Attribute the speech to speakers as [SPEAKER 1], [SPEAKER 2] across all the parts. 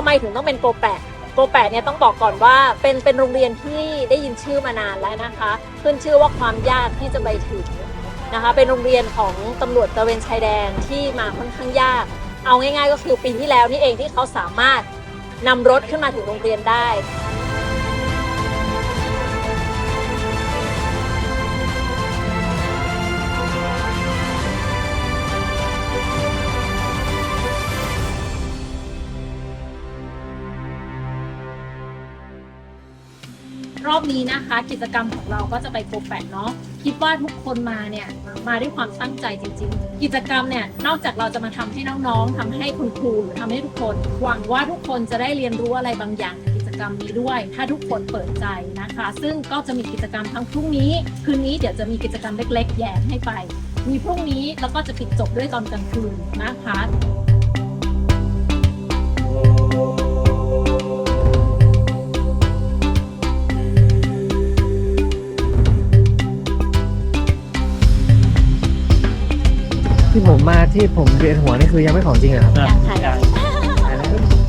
[SPEAKER 1] ทำไมถึงต้องเป็นโกแปดโกแปดเนี่ยต้องบอกก่อนว่าเป็นเป็นโรงเรียนที่ได้ยินชื่อมานานแล้วนะคะ ขึ้นชื่อว่าความยากที่จะไปถึงนะคะเป็นโรงเรียนของตำรวจตะเวนชายแดนที่มาค่อนข้างยาก เอาง่าย ๆ ก็คือปีที่แล้วนี่เองที่เขาสามารถนำรถขึ้นมาถึงโรงเรียนได้ อบนี้นะคะ กิจกรรมของเราก็จะไปโกแปดเนาะคิดว่าทุกคนมาเนี่ยมาด้วยความตั้งใจจริง ๆ กิจกรรมเนี่ยนอกจากเราจะมาทำให้น้องๆทำให้คุณครูหรือทำให้ทุกคน หวังว่าทุกคนจะได้เรียนรู้อะไรบางอย่างในกิจกรรมนี้ด้วย ถ้าทุกคนเปิดใจนะคะ ซึ่งก็จะมีกิจกรรมทั้งพรุ่งนี้คืนนี้เดี๋ยวจะมีกิจกรรมเล็ก ๆ แยมให้ไป มีพรุ่งนี้แล้วก็จะปิดจบด้วยตอนกลางคืนนะคะ
[SPEAKER 2] ที่ผมมาที่ผมเรียนหัวนี่คือยังไม่ของจริงเหรอครับ
[SPEAKER 1] อย่างค่ะ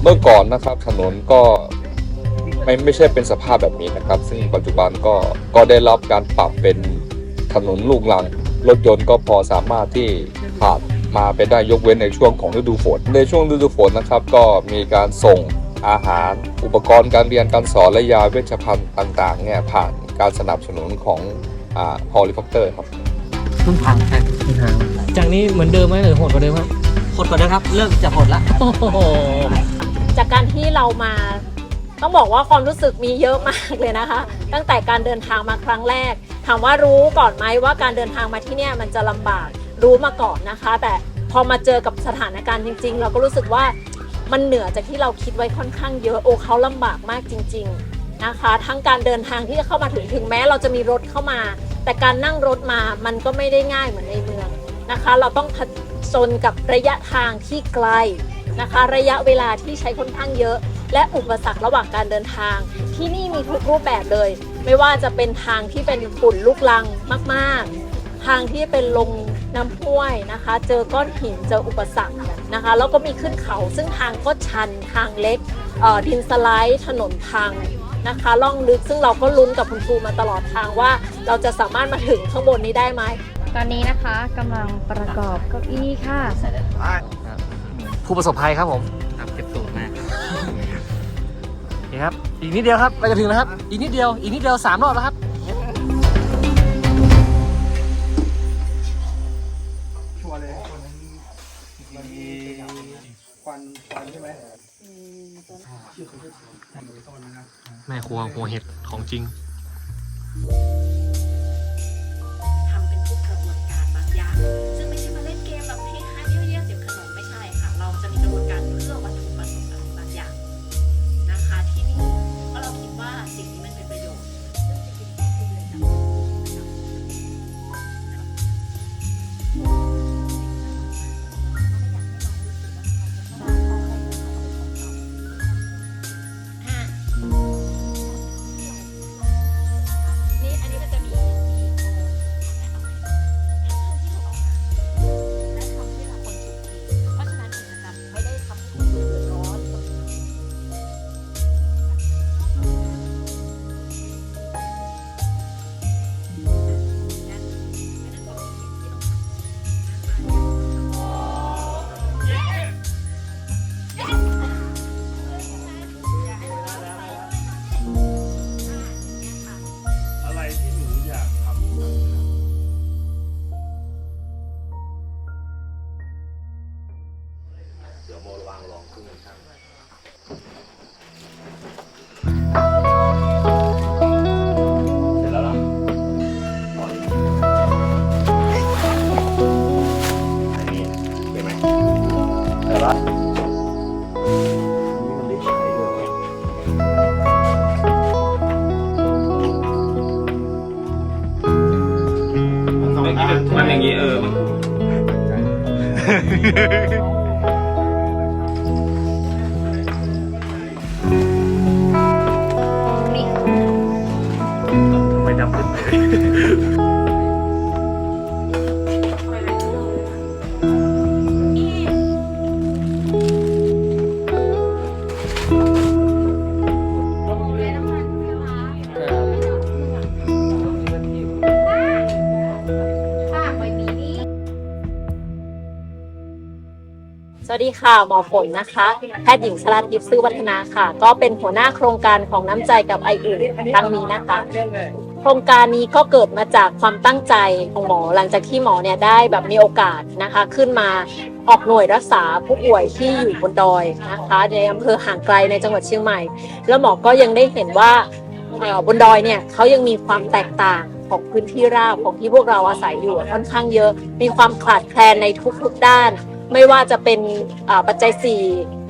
[SPEAKER 3] เมื่อก่อนนะครับถนนก็ไม่ไม่ใช่เป็นสภาพแบบนี้นะครับ ซึ่งปัจจุบันก็ก็ได้รับการปรับเป็นถนนลูกรังรถยนต์ก็พอสามารถที่ผ่านมาไปได้ยกเว้นในช่วงของฤดูฝน ในช่วงฤดูฝนนะครับ ก็มีการส่งอาหาร อุปกรณ์การเรียนการสอนและยาเวชภัณฑ์ต่างๆเนี่ยผ่านการสนับสนุนของอ่าฮอลิคอปเตอร์ครับ
[SPEAKER 2] ต้นทางใช่ต้นทางจากนี้เหมือนเดิมไหมหรือโหดกว่าเดิมครับ
[SPEAKER 4] หดกว่าเดิมครับ เริ่มจะหดละ
[SPEAKER 2] โอ้โห
[SPEAKER 1] จากการที่เรามาต้องบอกว่าความรู้สึกมีเยอะมากเลยนะคะ ตั้งแต่การเดินทางมาครั้งแรก ถามว่ารู้ก่อนไหมว่าการเดินทางมาที่เนี่ยมันจะลำบากรู้มาก่อนนะคะ แต่พอมาเจอกับสถานการณ์จริง ๆ เราก็รู้สึกว่ามันเหนือจากที่เราคิดไว้ค่อนข้างเยอะโอ้เขาลำบากมากจริง ๆนะคะ ทั้งการเดินทางที่จะเข้ามาถึงถึงแม้เราจะมีรถเข้ามา แต่การนั่งรถมามันก็ไม่ได้ง่ายเหมือนในเมืองนะคะ เราต้องผจญกับระยะทางที่ไกลนะคะ ระยะเวลาที่ใช้ค่อนข้างเยอะ และอุปสรรคระหว่างการเดินทาง ที่นี่มีทุกรูปแบบเลย ไม่ว่าจะเป็นทางที่เป็นฝุ่นลุกลังมากๆ ทางที่เป็นลงน้ำห้วยนะคะ เจอก้อนหินเจออุปสรรคนะคะ แล้วก็มีขึ้นเขาซึ่งทางก็ชันทางเล็กดินสไลด์ถนนพัง นะคะล่องลึกซึ่งเราก็ลุ้นกับคุณครูมาตลอดทางว่า เราจะสามารถมาถึงข้างบนนี้ได้ไหม
[SPEAKER 5] ตอนนี้นะคะกำลังประกอบเก้าอี้ค่ะ
[SPEAKER 2] ผู้ประสบภัยครับผม
[SPEAKER 4] ครับเก็บตูดมาก
[SPEAKER 2] นี่ครับ อีกนิดเดียวครับ ไปจะถึงแล้วครับ อีกนิดเดียว อีกนิดเดียวสามรอบแล้วครับ แม่ครัวหัวเห็ดของจริง
[SPEAKER 1] ดีค่ะ หมอฝนนะคะ แพทย์หญิงชลาทิพย์ซื่อวัฒนาค่ะ ก็เป็นหัวหน้าโครงการของน้ำใจกับไออื่นครั้งนี้นะคะ โครงการนี้ก็เกิดมาจากความตั้งใจของหมอหลังจากที่หมอเนี่ยได้แบบมีโอกาสนะคะ ขึ้นมาออกหน่วยรักษาผู้ป่วยที่อยู่บนดอยนะคะในอำเภอห่างไกลในจังหวัดเชียงใหม่ แล้วหมอก็ยังได้เห็นว่าบนดอยเนี่ยเขายังมีความแตกต่างของพื้นที่ราบของที่พวกเราอาศัยอยู่ค่อนข้างเยอะ มีความขาดแคลนในทุกๆด้าน ไม่ว่าจะเป็นปัจจัยสี่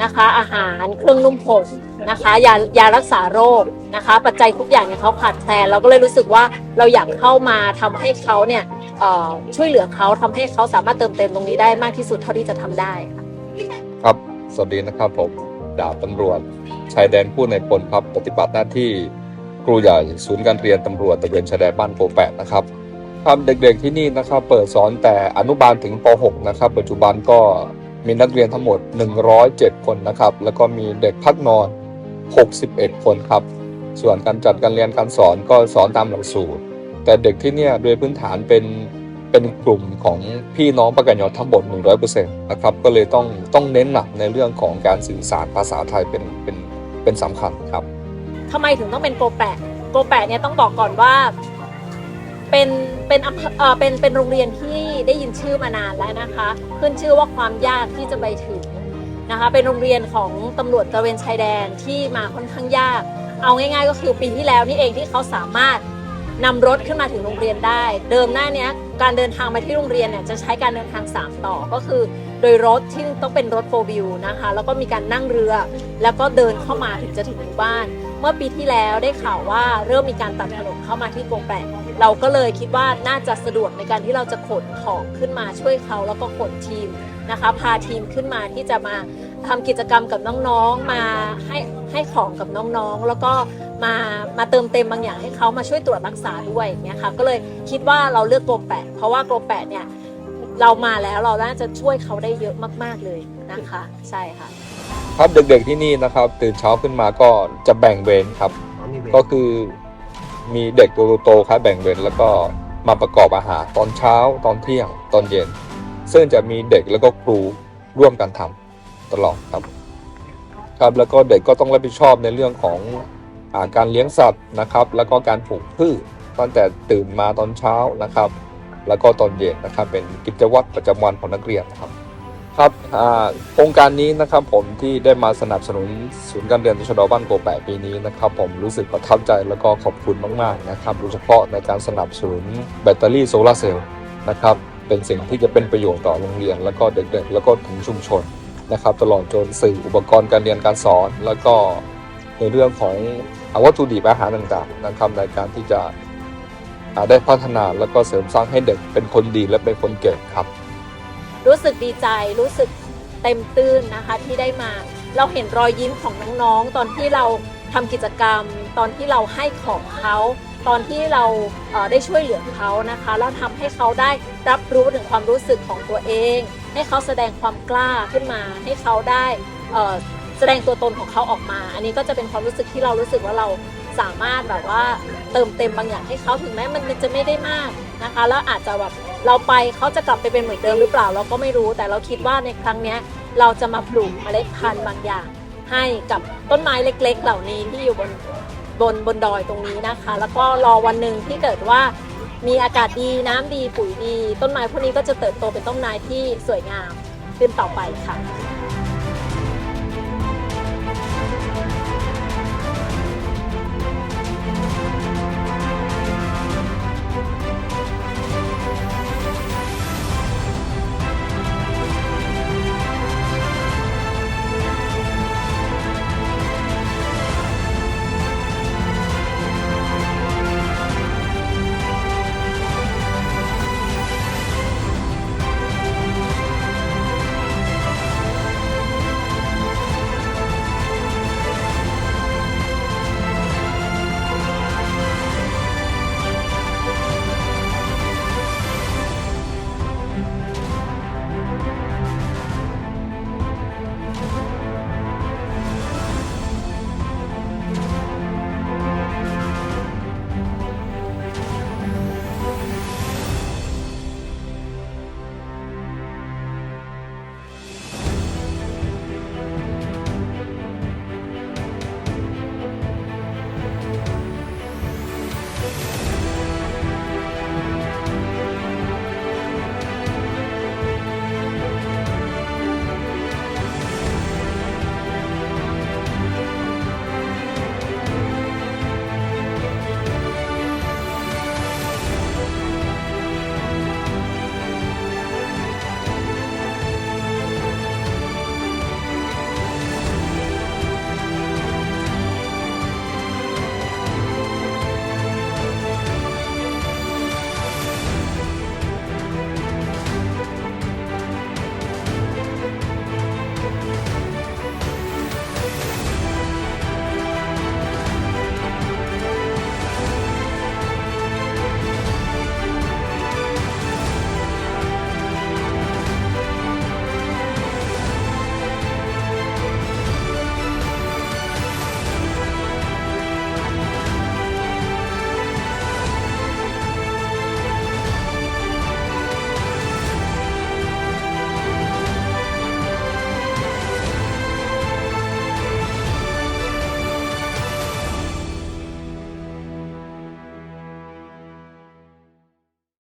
[SPEAKER 1] นะคะ อาหารเครื่องนุ่มห่มนะคะยายารักษาโรคนะคะ ปัจจัยทุกอย่างเนี่ยเขาขาดแคลนเราก็เลยรู้สึกว่าเราอยากเข้ามาทำให้เขาเนี่ยช่วยเหลือเขาทำให้เขาสามารถเติมเต็มตรงนี้ได้มากที่สุดเท่าที่จะทำได้ค่ะ
[SPEAKER 3] ครับสวัสดีนะครับผมดาบตำรวจชายแดนผู้ในพลครับปฏิบัติหน้าที่ครูใหญ่ศูนย์การเรียนตำรวจตะเวนชายแดนบ้านโปแปดนะครับ ครับเด็กๆที่นี่นะครับเปิดสอนแต่อนุบาลถึงป .6 นะครับ ปัจจุบันก็มีนักเรียนทั้งหมด 107 คนนะครับ แล้วก็มีเด็กพักนอน 61 คนครับ ส่วนการจัดการเรียนการสอนก็สอนตามหลักสูตร แต่เด็กที่เนี่ยโดยพื้นฐานเป็นเป็นกลุ่มของพี่น้องปากกยอทั้งหมด 100%นะครับ ก็เลยต้องต้องเน้นหนักในเรื่องของการสื่อสารภาษาไทยเป็นเป็นเป็นสำคัญครับ
[SPEAKER 1] ทำไมถึงต้องเป็นโกแปะโกแปะเนี่ยต้องบอกก่อนว่า เป็นเป็นอำเภอเอ่อเป็นเป็นโรงเรียนที่ได้ยินชื่อมานานแล้วนะคะ ขึ้นชื่อว่าความยากที่จะไปถึงนะคะ เป็นโรงเรียนของตำรวจตระเวนชายแดนที่มาค่อนข้างยาก เอาง่าย ๆ ก็คือปีที่แล้วนี่เองที่เขาสามารถนำรถขึ้นมาถึงโรงเรียนได้ เดิมหน้าเนี้ยการเดินทางมาที่โรงเรียนเนี่ยจะใช้การเดินทาง 3 ต่อก็คือ โดยรถที่ต้องเป็นรถโฟวิวนะคะ แล้วก็มีการนั่งเรือ แล้วก็เดินเข้ามาถึงจะถึงหมู่บ้าน เมื่อปีที่แล้วได้ข่าวว่าเริ่มมีการตัดถนนเข้ามาที่โกแปะเราก็เลยคิดว่าน่าจะสะดวกในการที่เราจะขนของขึ้นมาช่วยเขาแล้วก็ขนทีมนะคะพาทีมขึ้นมาที่จะมาทำกิจกรรมกับน้องๆมาให้ให้ของกับน้องๆ แล้วก็มามาเติมเต็มบางอย่างให้เขามาช่วยตรวจรักษาด้วยอย่างเงี้ยค่ะก็เลยคิดว่าเราเลือกโกแปะเพราะว่าโกแปะเนี่ยเรามาแล้วเราน่าจะช่วยเขาได้เยอะมาก ๆเลยนะคะ ใช่ค่ะ
[SPEAKER 3] ครับเด็กๆที่นี่นะครับ ตื่นเช้าขึ้นมาก็จะแบ่งเวรครับก็คือมีเด็กตัวโตๆครับแบ่งเวรแล้วก็มาประกอบอาหารตอนเช้าตอนเที่ยงตอนเย็น ซึ่งจะมีเด็กแล้วก็ครูร่วมกันทำตลอดครับ ครับแล้วก็เด็กก็ต้องรับผิดชอบในเรื่องของอาการเลี้ยงสัตว์นะครับ แล้วก็การปลูกพืชตั้งแต่ตื่นมาตอนเช้านะครับ แล้วก็ตอนเย็นนะครับ เป็นกิจวัตรประจำวันของนักเรียนนะครับ ครับโครงการนี้นะครับผมที่ได้มาสนับสนุนศูนย์การเรียนตชดบ้านโกแปะปีนี้นะครับผมรู้สึกประทับใจแล้วก็ขอบคุณมากๆนะครับโดยเฉพาะในการสนับสนุนแบตเตอรี่โซลาร์เซลล์นะครับเป็นสิ่งที่จะเป็นประโยชน์ต่อโรงเรียน แล้วก็เด็กๆ แล้วก็ถึงชุมชนนะครับตลอดจนสื่ออุปกรณ์การเรียนการสอน แล้วก็ในเรื่องของอาวัตถุดิบอาหารต่างๆนะครับในการที่จะได้พัฒนาแล้วก็เสริมสร้างให้เด็กเป็นคนดีและเป็นคนเก่งครับ
[SPEAKER 1] รู้สึกดีใจรู้สึกเต็มตื้นนะคะที่ได้มา เราเห็นรอยยิ้มของน้องๆ ตอนที่เราทำกิจกรรม ตอนที่เราให้ของเขาตอนที่เราได้ช่วยเหลือเขานะคะแล้วทำให้เขาได้รับรู้ถึงความรู้สึกของตัวเอง ให้เขาแสดงความกล้าขึ้นมา ให้เขาได้แสดงตัวตนของเขาออกมา อันนี้ก็จะเป็นความรู้สึกที่เรารู้สึกว่าเราสามารถแบบว่าเติมเต็มบางอย่างให้เขาถึงแม้มันจะไม่ได้มากนะคะ แล้วอาจจะแบบ เราไปเขาจะกลับไปเป็นเหมือนเดิมหรือเปล่าเราก็ไม่รู้ แต่เราคิดว่าในครั้งนี้เราจะมาปลูกเมล็ดพันธุ์บางอย่าง ให้กับต้นไม้เล็ก ๆ เหล่านี้ที่อยู่บนบนบนดอยตรงนี้นะคะ แล้วก็รอวันหนึ่งที่เกิดว่ามีอากาศดีน้ำดีปุ๋ยดี ต้นไม้พวกนี้ก็จะเติบโตเป็นต้นไม้ที่สวยงามขึ้นต่อไปค่ะ